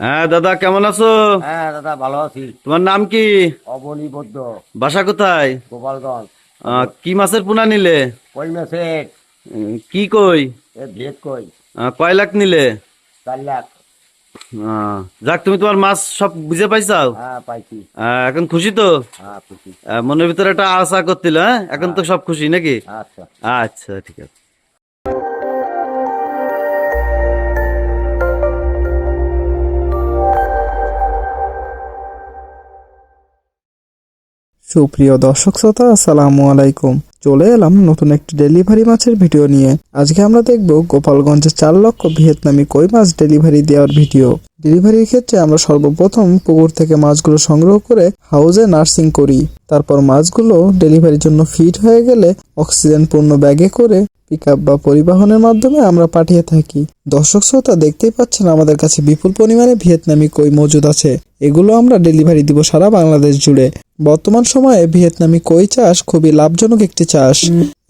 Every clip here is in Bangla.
হ্যাঁ দাদা কেমন আছো? হ্যাঁ দাদা ভালো আছি। তোমার নাম কি? অবনী বৌদ্ধ বাসা কোথায়? গোপালগঞ্জ। কি মাছের পোনা নিলে? কই উম, কি কই? ভেদ কই। কয় লাখ নিলে? চার লাখ। যাক তুমি তোমার মাছ সব বুঝে পাইছাও? হ্যাঁ এখন খুশি তো? হ্যাঁ মনের ভিতরে একটা আশা করছিল হ্যাঁ? এখন তো সব খুশি নাকি? আচ্ছা। আচ্ছা ঠিক আছে। সুপ্রিয় দর্শক শ্রোতা, আসসালামু আলাইকুম। চলে এলাম নতুন একটি ডেলিভারি মাছের ভিডিও নিয়ে। আজকে আমরা দেখব গোপালগঞ্জে চার লক্ষ ভিয়েতনামি কই মাছ ডেলিভারি দেওয়ার ভিডিও। ডেলিভারির ক্ষেত্রে আমরা সর্বপ্রথম পুকুর থেকে মাছগুলো সংগ্রহ করে হাউজে নার্সিং করি। তারপর মাছগুলো ডেলিভারির জন্য ফিট হয়ে গেলে অক্সিজেন পূর্ণ ব্যাগে করে পিক বা পরিবহনের মাধ্যমে আমরা পাঠিয়ে থাকি। দর্শক শ্রোতা দেখতেই পাচ্ছেন আমাদের কাছে বিপুল পরিমাণে ভিয়েতনামি কই মজুদ আছে। এগুলো আমরা ডেলিভারি দিব সারা বাংলাদেশ জুড়ে। বর্তমান সময়ে ভিয়েতনামি কই চাষ খুবই লাভজনক একটি চাষ।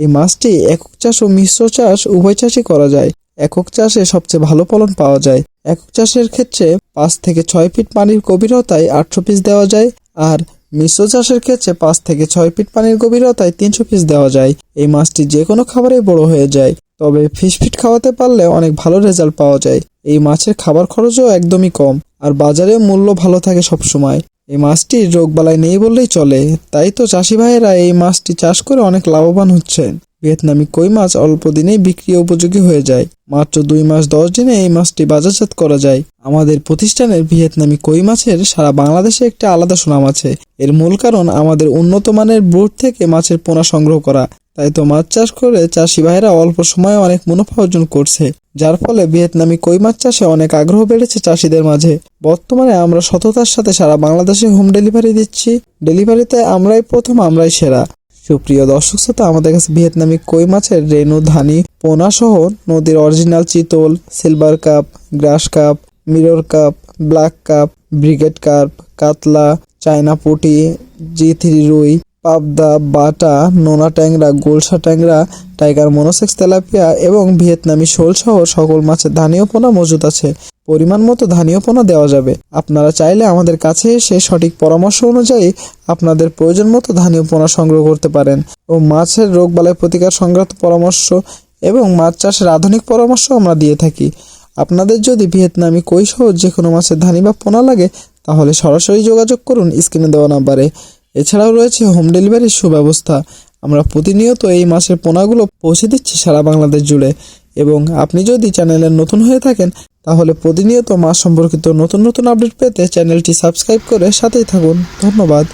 এই মাছটি একক চাষ ও মিশ্র চাষ উভয় চাষই করা যায়। একক চাষে সবচেয়ে ভালো ফলন পাওয়া যায়। একক চাষের ক্ষেত্রে পাঁচ থেকে ছয় ফিট পানির গভীরতায় আটশো পিস দেওয়া যায় আর মিশ্র চাষের ক্ষেত্রে পাঁচ থেকে ছয় ফিট পানির গভীরতায় তিনশো পিস দেওয়া যায়। এই মাছটি যে কোনো খাবারেই বড় হয়ে যায়, তবে ফিশ ফিট খাওয়াতে পারলে অনেক ভালো রেজাল্ট পাওয়া যায়। এই মাছের খাবার খরচও একদমই কম, আর বাজারে মূল্য ভালো থাকে সবসময়। এই মাছটির রোগবালাই নেই বললেই চলে, তাই তো চাষি ভাইয়েরা এই মাছটি চাষ করে অনেক লাভবান হচ্ছেন। ভিয়েতনামি কই মাছ অল্প দিনেই বিক্রি উপযোগী হয়ে যায়। মাত্র দুই মাস দশ দিনে এই মাছটি বাজারজাত করা যায়। আমাদের প্রতিষ্ঠানের ভিয়েতনামি কই মাছের সারা বাংলাদেশে একটি আলাদা সুনাম আছে। এর মূল কারণ আমাদের উন্নত মানের বুট থেকে মাছের পোনা সংগ্রহ করা। তাই তো মাছ চাষ করে চাষি ভাইরা অল্প সময়ে অনেক মুনাফা অর্জন করছে। যার ফলে ভিয়েতনামি কই মাছ চাষে অনেক আগ্রহ বেড়েছে চাষিদের মাঝে। বর্তমানে আমরা সততার সাথে সারা বাংলাদেশে হোম ডেলিভারি দিচ্ছি। ডেলিভারিতে আমরাই প্রথম, আমরাই সেরা। সুপ্রিয় দর্শক শ্রোতা, আমাদের কাছে ভিয়েতনামি কই মাছের রেনু ধানি, পোনা সহ নদীর অরিজিনাল চিতল silver carp grass carp mirror carp black carp bighead carp কাতলা, চায়না পুটি, জি থ্রি রুই, পাবদা, বাটা, নোনা ট্যাংরা, গোলসা ট্যাংরা, টাইগার মনোসেক্স তেলাপিয়া এবং ভিয়েতনামি শোল সহ সকল মাছের ধানীয় পোনা মজুদ আছে। পরিমাণ মতো ধানীয় পোনা দেওয়া যাবে। আপনারা চাইলে আমাদের কাছে এসে সঠিক পরামর্শ অনুযায়ী আপনাদের প্রয়োজন মতো ধানীয় পোনা সংগ্রহ করতে পারেন ও মাছের রোগবালাই প্রতিকার সংক্রান্ত পরামর্শ এবং মাছ চাষের আধুনিক পরামর্শ আমরা দিয়ে থাকি। আপনাদের যদি ভিয়েতনামি কই সহ যে কোনো মাছের ধানি বা পোনা লাগে, তাহলে সরাসরি যোগাযোগ করুন স্ক্রিনে দেওয়া নাম্বারে। এছাড়াও রয়েছে হোম ডেলিভারির সুব্যবস্থা। আমরা প্রতিনিয়ত এই মাছের পোনাগুলো পৌঁছে দিচ্ছি সারা বাংলাদেশ জুড়ে। এবং আপনি যদি চ্যানেলে নতুন হয়ে থাকেন, তাহলে প্রতিনিয়ত মাছ সম্পর্কিত নতুন নতুন আপডেট পেতে চ্যানেলটি সাবস্ক্রাইব করে সাথেই থাকুন। ধন্যবাদ।